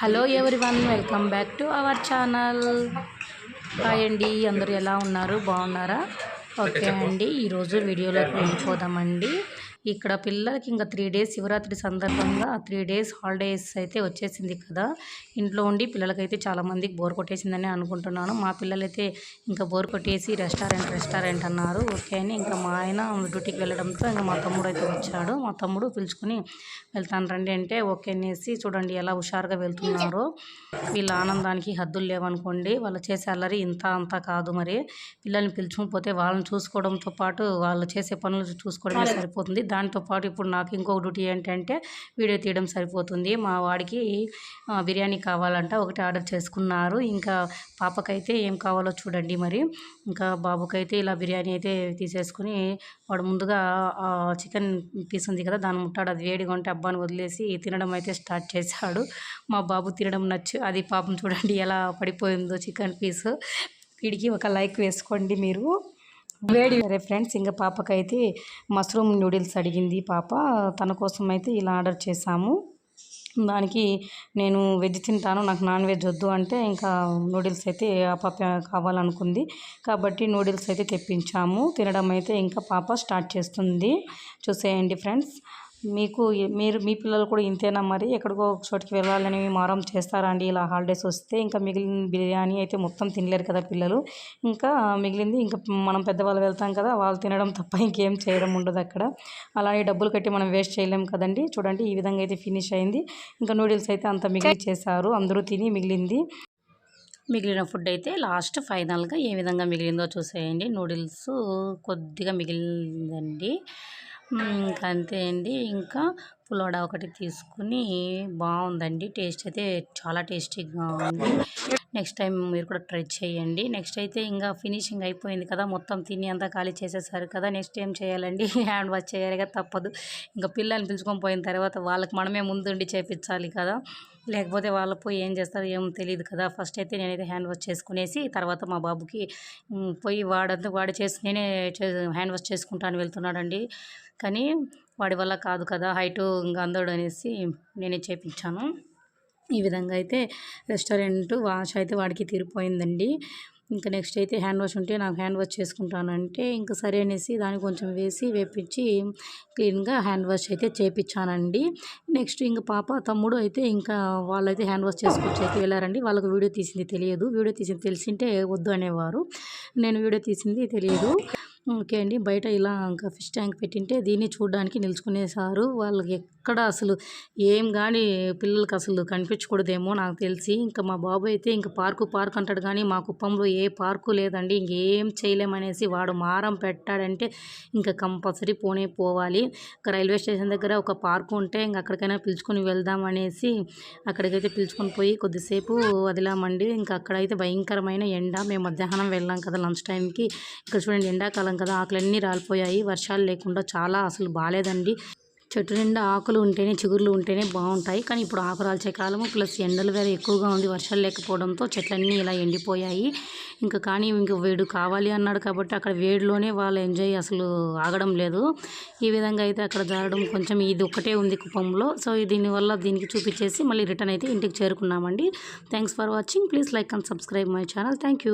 Hello one welcome back to our channel. Hi అండి అందరూ ఎలా ఉన్నారు? బాగున్నారా? ఓకే అండి ఈరోజు వీడియోలోకి వెళ్ళిపోదామండి. ఇక్కడ పిల్లలకి ఇంకా త్రీ డేస్ శివరాత్రి సందర్భంగా త్రీ డేస్ హాలిడేస్ అయితే వచ్చేసింది కదా. ఇంట్లో ఉండి పిల్లలకైతే చాలా మందికి బోర్ కొట్టేసిందని అనుకుంటున్నాను. మా పిల్లలైతే ఇంకా బోర్ కొట్టేసి రెస్టారెంట్ రెస్టారెంట్ అన్నారు. ఓకే అని ఇంకా మా ఆయన డ్యూటీకి వెళ్ళడంతో ఇంకా మా తమ్ముడు అయితే వచ్చాడు. మా తమ్ముడు పిలుచుకొని వెళ్తాను రండి అంటే ఓకే అనేసి చూడండి ఎలా హుషారుగా వెళ్తున్నారు. వీళ్ళ ఆనందానికి హద్దులు లేవనుకోండి. వాళ్ళు చేసే అల్లరి ఇంత అంత కాదు మరి. పిల్లల్ని పిలుచుకుని పోతే వాళ్ళని చూసుకోవడంతో పాటు వాళ్ళు చేసే పనులు చూసుకోవడమే సరిపోతుంది. దాంతోపాటు ఇప్పుడు నాకు ఇంకొక డ్యూటీ ఏంటంటే వీడియో తీయడం సరిపోతుంది. మా వాడికి బిర్యానీ కావాలంట ఒకటి ఆర్డర్ చేసుకున్నారు. ఇంకా పాపకైతే ఏం కావాలో చూడండి మరి. ఇంకా బాబుకైతే ఇలా బిర్యానీ అయితే తీసేసుకుని వాడు ముందుగా చికెన్ పీస్ ఉంది కదా దాని ముట్టాడు. అది వేడిగా ఉంటే అబ్బాని వదిలేసి తినడం అయితే స్టార్ట్ చేశాడు. మా బాబు తినడం నచ్చు అది పాపం చూడండి ఎలా పడిపోయిందో చికెన్ పీస్. వీడికి ఒక లైక్ వేసుకోండి మీరు. వేడి సరే ఫ్రెండ్స్ ఇంకా పాపకైతే మష్రూమ్ నూడిల్స్ అడిగింది పాప. తన కోసం అయితే ఇలా ఆర్డర్ చేశాము. దానికి నేను వెజ్ తింటాను నాకు నాన్ వెజ్ వద్దు అంటే ఇంకా నూడిల్స్ అయితే ఆ పాప కావాలనుకుంది. కాబట్టి నూడిల్స్ అయితే తెప్పించాము. తినడం అయితే ఇంకా పాప స్టార్ట్ చేస్తుంది. చూసేయండి ఫ్రెండ్స్. మీకు మీరు మీ పిల్లలు కూడా ఇంతేనా మరి? ఎక్కడికో ఒక చోటికి వెళ్ళాలని మారం చేస్తారా అండి? ఇలా హాలిడేస్ వస్తే ఇంకా మిగిలిన బిర్యానీ అయితే మొత్తం తినలేరు కదా పిల్లలు. ఇంకా మిగిలింది ఇంకా మనం పెద్దవాళ్ళు వెళ్తాం కదా వాళ్ళు తినడం తప్ప ఇంకేం చేయడం ఉండదు అక్కడ. అలానే డబ్బులు కట్టి మనం వేస్ట్ చేయలేం కదండి. చూడండి ఈ విధంగా అయితే ఫినిష్ అయింది. ఇంకా నూడిల్స్ అయితే అంత మిగిలి చేశారు. అందరూ తిని మిగిలింది. మిగిలిన ఫుడ్ అయితే లాస్ట్ ఫైనల్గా ఏ విధంగా మిగిలిందో చూసేయండి. నూడిల్స్ కొద్దిగా మిగిలిందండి. అంతే అండి. ఇంకా పులోడా ఒకటి తీసుకుని బాగుందండి. టేస్ట్ అయితే చాలా టేస్టీగా ఉంది. నెక్స్ట్ టైం మీరు కూడా ట్రై చేయండి. నెక్స్ట్ అయితే ఇంకా ఫినిషింగ్ అయిపోయింది కదా మొత్తం తిని అంతా ఖాళీ చేసేసారు కదా నెక్స్ట్ ఏం చేయాలండి? హ్యాండ్ వాష్ చేయాలి కదా తప్పదు. ఇంకా పిల్లల్ని పిలుచుకొని పోయిన తర్వాత వాళ్ళకి మనమే ముందుండి చేపించాలి కదా. లేకపోతే వాళ్ళు పోయి ఏం చేస్తారో ఏం తెలియదు కదా. ఫస్ట్ అయితే నేనైతే హ్యాండ్ వాష్ చేసుకునేసి తర్వాత మా బాబుకి పోయి వాడంతా వాడి చేసి నేనే హ్యాండ్ వాష్ చేసుకుంటాను వెళ్తున్నాడండి. కానీ వాడి వల్ల కాదు కదా హైటు ఇంకా అందడు అనేసి నేనే చేపించాను. ఈ విధంగా అయితే రెస్టారెంట్ వాష్ అయితే వాడికి తీరిపోయిందండి. ఇంకా నెక్స్ట్ అయితే హ్యాండ్ వాష్ ఉంటే నాకు హ్యాండ్ వాష్ చేసుకుంటానంటే ఇంకా సరే అనేసి దాన్ని కొంచెం వేసి వేపించి క్లీన్గా హ్యాండ్ వాష్ అయితే చేపించానండి. నెక్స్ట్ ఇంకా పాప తమ్ముడు అయితే ఇంకా వాళ్ళైతే హ్యాండ్ వాష్ చేసుకొచ్చి అయితే వెళ్ళారండి. వాళ్ళకు వీడియో తీసింది తెలియదు. వీడియో తీసింది తెలిసింటే వద్దు అనేవారు. నేను వీడియో తీసింది తెలియదు. ఓకే అండి. బయట ఇలా ఇంకా ఫిష్ ట్యాంక్ పెట్టింటే దీన్ని చూడడానికి నిల్చుకునేసారు వాళ్ళకి ఎక్కడ అసలు ఏం కానీ పిల్లలకి అసలు కనిపించకూడదేమో నాకు తెలిసి. ఇంకా మా బాబు అయితే ఇంకా పార్కు పార్క్ అంటాడు కానీ మా కుప్పంలో ఏ పార్కు లేదండి. ఇంకేం చేయలేమనేసి వాడు మారం పెట్టాడంటే ఇంకా కంపల్సరీ పోనే పోవాలి. ఇంకా రైల్వే స్టేషన్ దగ్గర ఒక పార్కు ఉంటే ఇంకా అక్కడికైనా పిలుచుకొని వెళ్దాం అనేసి అక్కడికైతే పిలుచుకొని పోయి కొద్దిసేపు వదిలామండి. ఇంకా అక్కడైతే భయంకరమైన ఎండ. మేము మధ్యాహ్నం వెళ్ళాం కదా లంచ్ టైంకి. ఇక్కడ చూడండి ఎండాకాలం కదా ఆకులన్నీ రాలిపోయాయి. వర్షాలు లేకుండా చాలా అసలు బాగాలేదండి. చెట్టు నిండా ఆకులు ఉంటేనే చిగుర్లు ఉంటేనే బాగుంటాయి. కానీ ఇప్పుడు ఆకు రాల్చే కాలము ప్లస్ ఎండలు వేరే ఎక్కువగా ఉంది. వర్షాలు లేకపోవడంతో చెట్లన్నీ ఇలా ఎండిపోయాయి. ఇంకా కానీ ఇంక వేడు కావాలి అన్నాడు కాబట్టి అక్కడ వేడిలోనే వాళ్ళు ఎంజాయ్ అసలు ఆగడం లేదు. ఈ విధంగా అయితే అక్కడ జారడం కొంచెం ఇది ఒక్కటే ఉంది కుప్పంలో. సో దీనివల్ల దీనికి చూపించేసి మళ్ళీ రిటర్న్ అయితే ఇంటికి చేరుకున్నామండి. Thanks for watching. Please like and subscribe my channel. Thank